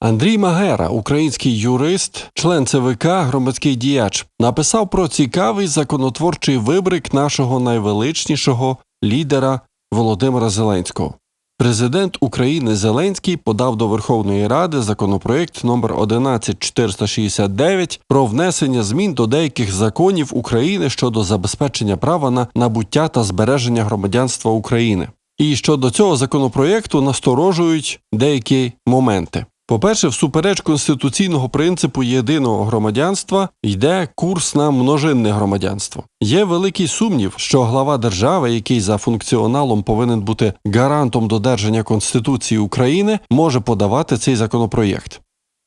Андрій Магера, український юрист, член ЦВК, громадський діяч, написав про цікавий законотворчий вибрик нашого найвеличнішого лідера Володимира Зеленського. Президент України Зеленський подав до Верховної Ради законопроект номер 11469 про внесення змін до деяких законів України щодо забезпечення права на набуття та збереження громадянства України. І щодо цього законопроекту насторожують деякі моменти. По-перше, всупереч конституційного принципу єдиного громадянства йде курс на множинне громадянство. Є великий сумнів, що глава держави, який за функціоналом повинен бути гарантом додержання Конституції України, може подавати цей законопроєкт.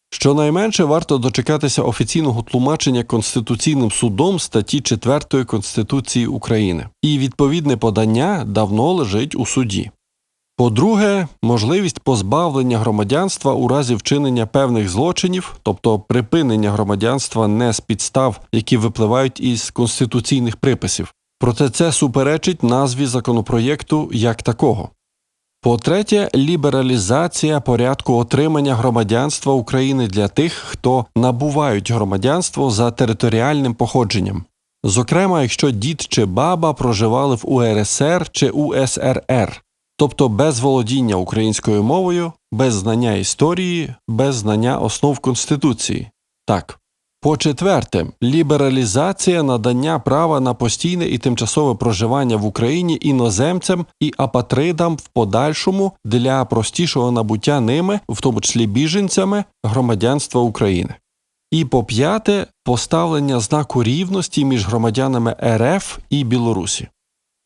Щонайменше варто дочекатися офіційного тлумачення Конституційним судом статті 4 Конституції України, і відповідне подання давно лежить у суді. По-друге, можливість позбавлення громадянства у разі вчинення певних злочинів, тобто припинення громадянства не з підстав, які випливають із конституційних приписів. Проте це суперечить назві законопроєкту як такого. По-третє, лібералізація порядку отримання громадянства України для тих, хто набувають громадянство за територіальним походженням. Зокрема, якщо дід чи баба проживали в УРСР чи УСРР, тобто без володіння українською мовою, без знання історії, без знання основ Конституції. Так. По-четверте, лібералізація надання права на постійне і тимчасове проживання в Україні іноземцям і апатридам в подальшому для простішого набуття ними, в тому числі біженцями, громадянства України. І по п'яте, поставлення знаку рівності між громадянами РФ і Білорусі.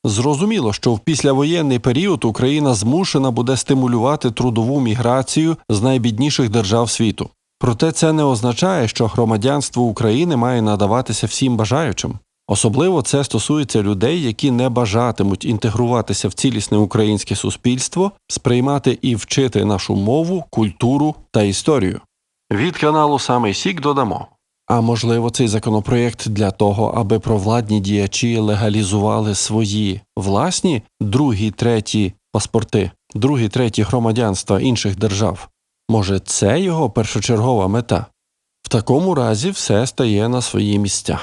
Зрозуміло, що в післявоєнний період Україна змушена буде стимулювати трудову міграцію з найбідніших держав світу. Проте це не означає, що громадянство України має надаватися всім бажаючим. Особливо це стосується людей, які не бажатимуть інтегруватися в цілісне українське суспільство, сприймати і вчити нашу мову, культуру та історію. Від каналу Самий Сік додамо. А можливо, цей законопроєкт для того, аби провладні діячі легалізували свої власні другі, треті паспорти, другі, треті громадянства інших держав. Може, це його першочергова мета? В такому разі все стає на свої місця.